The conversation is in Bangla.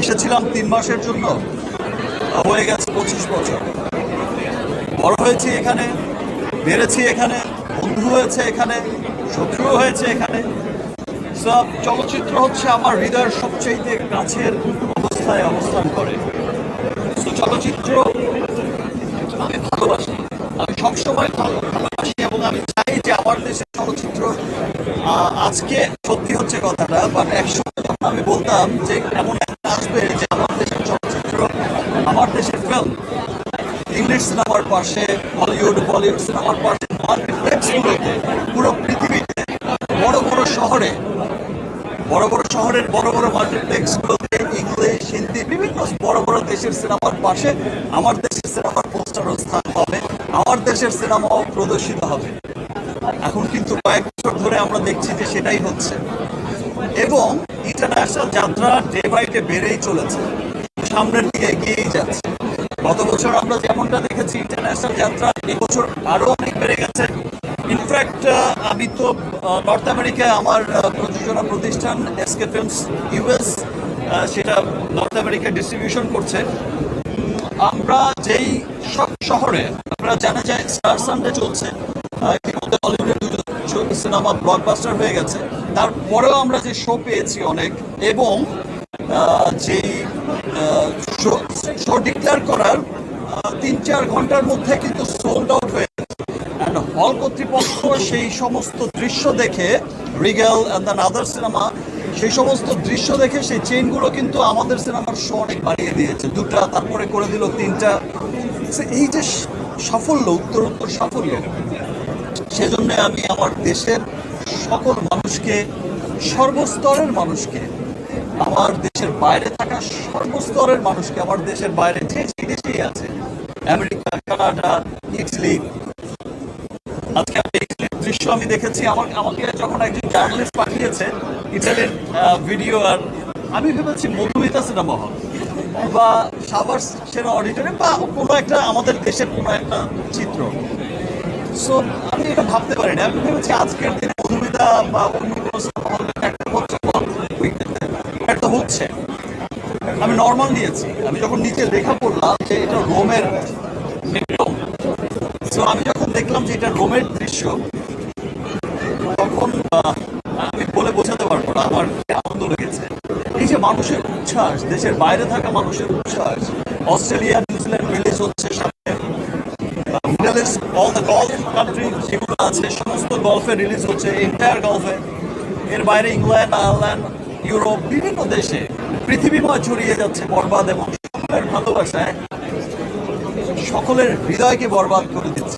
এসেছিলাম তিন মাসের জন্য। হয়ে গেছে পঁচিশ বছর। বড় হয়েছি এখানে, বেড়েছি এখানে, বন্ধু হয়েছে এখানে শত্রু হয়েছে এখানে। সব চলচ্চিত্র হচ্ছে আমার হৃদয়ের সবচেয়ে কাছের অবস্থায় অবস্থান করে। চলচ্চিত্র আমি ভালোবাসি। আমি সবসময় ভালো ভালোবাসি এবং আমি চাই যে আমার দেশের চলচ্চিত্র আজকে সত্যি হচ্ছে কথাটা বাট একসময় আমি বলতাম যে এমন আসবে যে আমার দেশের চলচ্চিত্র, আমার দেশের ফিল্ম ইংলিশ সিনেমার পাশে হলিউড বলিউড সিনেমার পাশে মাল্টিপ্লেক্সগুলোতে পুরো পৃথিবীতে, বড় বড় শহরে, বড় বড় শহরের বড় বড় মাল্টিপ্লেক্সগুলোতে ইংলিশ হিন্দি বিভিন্ন বড় বড় দেশের সিনেমার পাশে আমার দেশের সিনেমার পোস্টারও স্থান হবে, আমার দেশের সিনেমাও প্রদর্শিত হবে। এখন কিন্তু কয়েক বছর ধরে আমরা দেখছি যে সেটাই হচ্ছে। এবং ইন্টারন্যাশনাল যাত্রা ডে বাই ডে বেড়েই চলেছে। সামনের দিকে এগিয়েই যাচ্ছে। গত বছর আমরা যেমনটা দেখেছি ইন্টারন্যাশনাল যাত্রা এবছর আরও অনেক বেড়ে গেছে। ইনফ্যাক্ট আমি তো নর্থ আমেরিকায় আমার প্রযোজনা প্রতিষ্ঠান এসকে ফিল্মস ইউএস সেটা নর্থ আমেরিকায় ডিস্ট্রিবিউশন করছে। আমরা যেই সব শহরে আপনারা জানা যায় স্টার সানডে চলছে। ইতিমধ্যে হলিউডের দুটো সিনেমা ব্লকবাস্টার হয়ে গেছে। তারপরেও আমরা যে শো পেয়েছি অনেক, এবং যেই শো ডিক্লেয়ার করার তিন চার ঘণ্টার মধ্যে কিন্তু সোল্ড আউট হয়ে হল কর্তৃপক্ষ সেই সমস্ত দৃশ্য দেখে regal and then other cinema সেই সমস্ত দৃশ্য দেখে সেই চেইনগুলো কিন্তু আমাদের সিনেমার শো অনেক বাড়িয়ে দিয়েছে। দুটা, তারপরে করে দিল তিনটা। এই যে সাফল্য, উত্তরোত্তর সাফল্য সেজন্য আমি আমার দেশের সকল মানুষকে, সর্বস্তরের মানুষকে, আমার দেশের বাইরে থাকা সর্বস্তরের মানুষকে, আমার দেশের বাইরে যে দেশেই আছে, আমেরিকা, কানাডা ইটালি আজকে আমি ইটালির দৃশ্য আমি দেখেছি আমার আমাকে যখন একজন জার্নালিস্ট পাঠিয়েছে ইটালির ভিডিও, আর আমি ভেবেছি মধুমিতা সিনেমা হল, বা সাভার সেনা অডিটরে বা কোনো একটা আমাদের দেশের কোনো একটা চিত্র। সো আমি এটা ভাবতে পারি না আমি আজকের দিনে মধুমিতা বা অন্য কোনো হচ্ছে আমি নর্মাল নিয়েছি আমি যখন নিচে লেখা পড়লাম যে এটা রোমের রোম তো আমি যখন দেখলাম যে এটা রোমের দৃশ্য, তখন আমি বলে বোঝাতে পারব না, আমার আনন্দ লেগেছে। এই যে মানুষের উচ্ছ্বাস, দেশের বাইরে থাকা মানুষের উচ্ছ্বাস, অস্ট্রেলিয়া, নিউজিল্যান্ড, রিলিজ হচ্ছে সামনে অল দ্য গল্ফ কান্ট্রি যেগুলো আছে, সমস্ত গল্ফে রিলিজ হচ্ছে এন্টায়ার গল্ফে এর বাইরে ইংল্যান্ড, আয়ারল্যান্ড, ইউরোপ, বিভিন্ন দেশে পৃথিবীময় ছড়িয়ে যাচ্ছে বরবাদ এবং সকলের ভালোবাসায়। সকলের হৃদয়কে বরবাদ করে দিচ্ছে